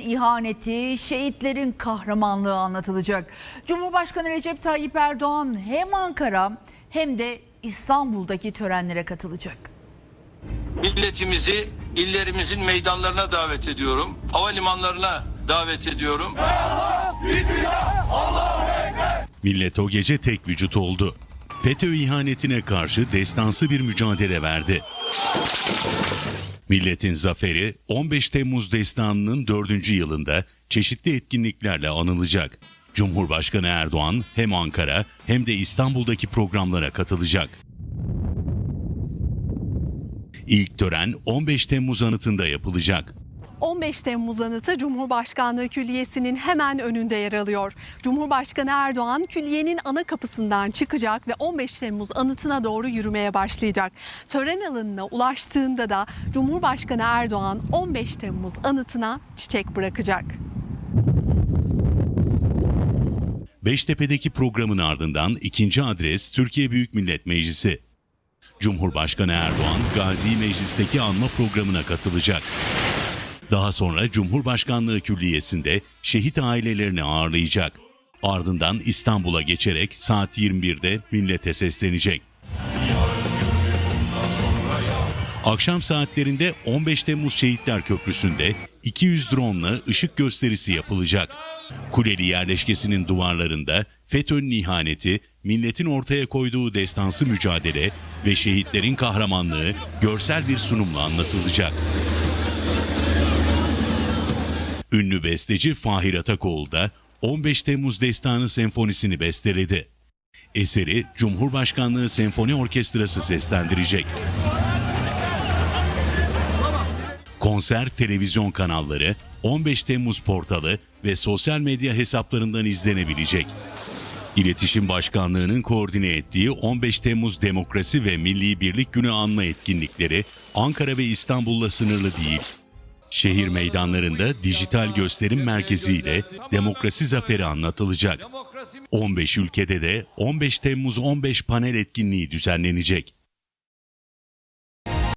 İhaneti, şehitlerin kahramanlığı anlatılacak. Cumhurbaşkanı Recep Tayyip Erdoğan hem Ankara hem de İstanbul'daki törenlere katılacak. Milletimizi illerimizin meydanlarına davet ediyorum. Havalimanlarına davet ediyorum. Millet o gece tek vücut oldu. FETÖ ihanetine karşı destansı bir mücadele verdi. Milletin zaferi 15 Temmuz destanının 4. yılında çeşitli etkinliklerle anılacak. Cumhurbaşkanı Erdoğan hem Ankara hem de İstanbul'daki programlara katılacak. İlk tören 15 Temmuz anıtında yapılacak. 15 Temmuz anıtı Cumhurbaşkanlığı Külliyesi'nin hemen önünde yer alıyor. Cumhurbaşkanı Erdoğan külliyenin ana kapısından çıkacak ve 15 Temmuz anıtına doğru yürümeye başlayacak. Tören alanına ulaştığında da Cumhurbaşkanı Erdoğan 15 Temmuz anıtına çiçek bırakacak. Beştepe'deki programın ardından ikinci adres Türkiye Büyük Millet Meclisi. Cumhurbaşkanı Erdoğan Gazi Meclis'teki anma programına katılacak. Daha sonra Cumhurbaşkanlığı Külliyesi'nde şehit ailelerini ağırlayacak. Ardından İstanbul'a geçerek saat 21'de millete seslenecek. Akşam saatlerinde 15 Temmuz Şehitler Köprüsü'nde 200 drone ışık gösterisi yapılacak. Kuleli yerleşkesinin duvarlarında FETÖ'nün ihaneti, milletin ortaya koyduğu destansı mücadele ve şehitlerin kahramanlığı görsel bir sunumla anlatılacak. Ünlü besteci Fahir Atakoğlu da 15 Temmuz Destanı Senfonisini besteledi. Eseri Cumhurbaşkanlığı Senfoni Orkestrası seslendirecek. Konser televizyon kanalları 15 Temmuz portalı ve sosyal medya hesaplarından izlenebilecek. İletişim Başkanlığı'nın koordine ettiği 15 Temmuz Demokrasi ve Milli Birlik Günü anma etkinlikleri Ankara ve İstanbul'la sınırlı değil. Şehir meydanlarında dijital gösterim merkeziyle demokrasi zaferi anlatılacak. 15 ülkede de 15 Temmuz 15 panel etkinliği düzenlenecek.